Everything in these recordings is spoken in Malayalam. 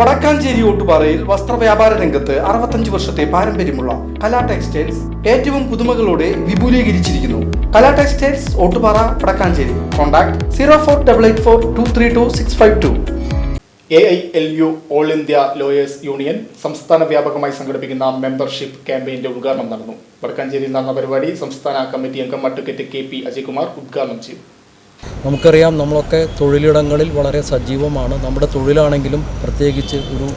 വടക്കാഞ്ചേരി ഓട്ടുപാറയിൽ വസ്ത്രവ്യാപാര രംഗത്ത് അറുപത്തഞ്ച് വർഷത്തെ പാരമ്പര്യമുള്ള കലാ ടെക്സ്റ്റൈൽസ് ഏറ്റവും പുതുമകളോടെ വിപുലീകരിച്ചിരിക്കുന്നു. Kala textiles Ottupara Vadakkanchery. Contact zero four double eight four two three two six five two. A I L U all India lawyers union സംസ്ഥാന വ്യാപകമായി സംഘടിപ്പിക്കുന്ന മെമ്പർഷിപ്പ് ക്യാമ്പയിന്റെ ഉദ്ഘാടനം നടന്നു. വടക്കാഞ്ചേരിയിൽ നടന്ന പരിപാടി സംസ്ഥാന കമ്മിറ്റി അംഗം അഡ്വക്കേറ്റ് കെ പി അജയ്കുമാർ ഉദ്ഘാടനം ചെയ്തു. നമുക്കറിയാം നമ്മളൊക്കെ തൊഴിലിടങ്ങളിൽ വളരെ സജീവമാണ്. നമ്മുടെ തൊഴിലാണെങ്കിലും പ്രത്യേകിച്ച് ഒരു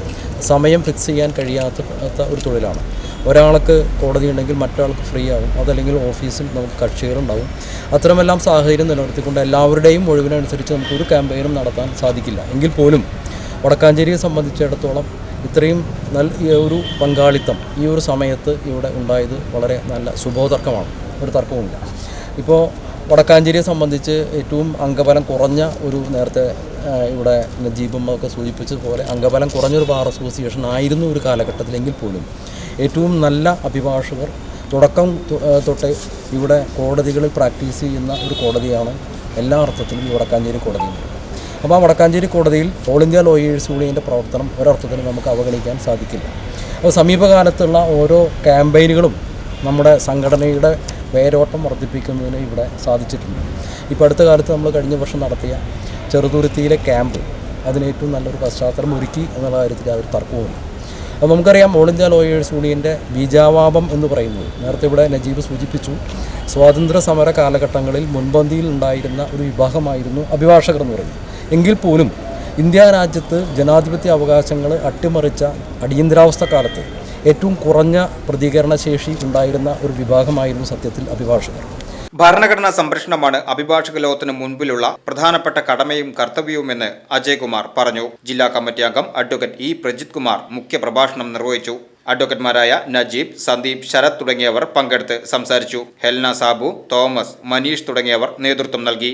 സമയം ഫിക്സ് ചെയ്യാൻ കഴിയാത്ത ഒരു തൊഴിലാണ്. ഒരാൾക്ക് കോടതി ഉണ്ടെങ്കിൽ മറ്റൊരാൾക്ക് ഫ്രീ ആകും അതല്ലെങ്കിൽ ഓഫീസിൽ നമുക്ക് കക്ഷികളുണ്ടാവും. അത്തരമെല്ലാം സാഹചര്യം നിലനിർത്തിക്കൊണ്ട് എല്ലാവരുടെയും ഒഴിവിനനുസരിച്ച് നമുക്കൊരു ക്യാമ്പയിനും നടത്താൻ സാധിക്കില്ല. എങ്കിൽ പോലും വടക്കാഞ്ചേരിയെ സംബന്ധിച്ചിടത്തോളം ഇത്രയും നല്ല ഒരു പങ്കാളിത്തം ഈ ഒരു സമയത്ത് ഇവിടെ ഉണ്ടായത് വളരെ നല്ല ശുഭോതർക്കമാണ് ഒരു തർക്കവുമില്ല. ഇപ്പോൾ വടക്കാഞ്ചേരിയെ സംബന്ധിച്ച് ഏറ്റവും അംഗബലം കുറഞ്ഞ ഒരു നേരത്തെ ഇവിടെ നജീബും ഒക്കെ സൂചിപ്പിച്ചതുപോലെ അംഗബലം കുറഞ്ഞൊരു ബാർ അസോസിയേഷൻ ആയിരുന്നു ഒരു കാലഘട്ടത്തിലെങ്കിൽ പോലും. ഏറ്റവും നല്ല അഭിഭാഷകർ തുടക്കം തൊട്ട് ഇവിടെ കോടതികളിൽ പ്രാക്ടീസ് ചെയ്യുന്ന ഒരു കോടതിയാണ് എല്ലാ അർത്ഥത്തിലും ഈ വടക്കാഞ്ചേരി കോടതി. അപ്പോൾ ആ വടക്കാഞ്ചേരി കോടതിയിൽ ഓൾ ഇന്ത്യ ലോയേഴ്സ് യൂണിയന്റെ പ്രവർത്തനം ഒരർത്ഥത്തിലും നമുക്ക് അവഗണിക്കാൻ സാധിക്കില്ല. അപ്പോൾ സമീപകാലത്തുള്ള ഓരോ ക്യാമ്പയിനുകളും നമ്മുടെ സംഘടനയുടെ വേരോട്ടം വർദ്ധിപ്പിക്കുന്നതിന് ഇവിടെ സാധിച്ചിട്ടുണ്ട്. ഇപ്പോൾ അടുത്ത കാലത്ത് നമ്മൾ കഴിഞ്ഞ വർഷം നടത്തിയ ചെറുതുരുത്തിയിലെ ക്യാമ്പ് അതിന് ഏറ്റവും നല്ലൊരു പശ്ചാത്തലം ഒരുക്കി എന്നുള്ള കാര്യത്തിൽ അവർ തർക്കവുമില്ല. അപ്പോൾ നമുക്കറിയാം ഓൾ ഇന്ത്യ ലോയേഴ്സ് യൂണിയന്റെ ബീജാവാപം എന്ന് പറയുന്നത് നേരത്തെ ഇവിടെ നജീബ് സൂചിപ്പിച്ചു സ്വാതന്ത്ര്യ സമര കാലഘട്ടങ്ങളിൽ മുൻപന്തിയിൽ ഉണ്ടായിരുന്ന ഒരു വിഭാഗമായിരുന്നു അഭിഭാഷകർ എന്ന് പറയുന്നത്. എങ്കിൽ പോലും ഇന്ത്യ രാജ്യത്ത് ജനാധിപത്യ അവകാശങ്ങൾ അട്ടിമറിച്ച അടിയന്തരാവസ്ഥ കാലത്ത് ഏറ്റവും കുറഞ്ഞ പ്രതികരണ ശേഷി ഉണ്ടായിരുന്ന ഒരു വിഭാഗമായിരുന്നു സത്യത്തിൽ അഭിഭാഷകർ. ഭരണഘടനാ സംരക്ഷണമാണ് അഭിഭാഷക ലോകത്തിന് മുൻപിലുള്ള പ്രധാനപ്പെട്ട കടമയും കർത്തവ്യവുമെന്ന് അജയ്കുമാർ പറഞ്ഞു. ജില്ലാ കമ്മിറ്റി അംഗം അഡ്വക്കേറ്റ് ഇ പ്രജിത് കുമാർ മുഖ്യപ്രഭാഷണം നിർവഹിച്ചു. അഡ്വക്കേറ്റ്മാരായ നജീബ് സന്ദീപ് ശരത് തുടങ്ങിയവർ പങ്കെടുത്ത് സംസാരിച്ചു. ഹെൽന സാബു തോമസ് മനീഷ് തുടങ്ങിയവർ നേതൃത്വം നൽകി.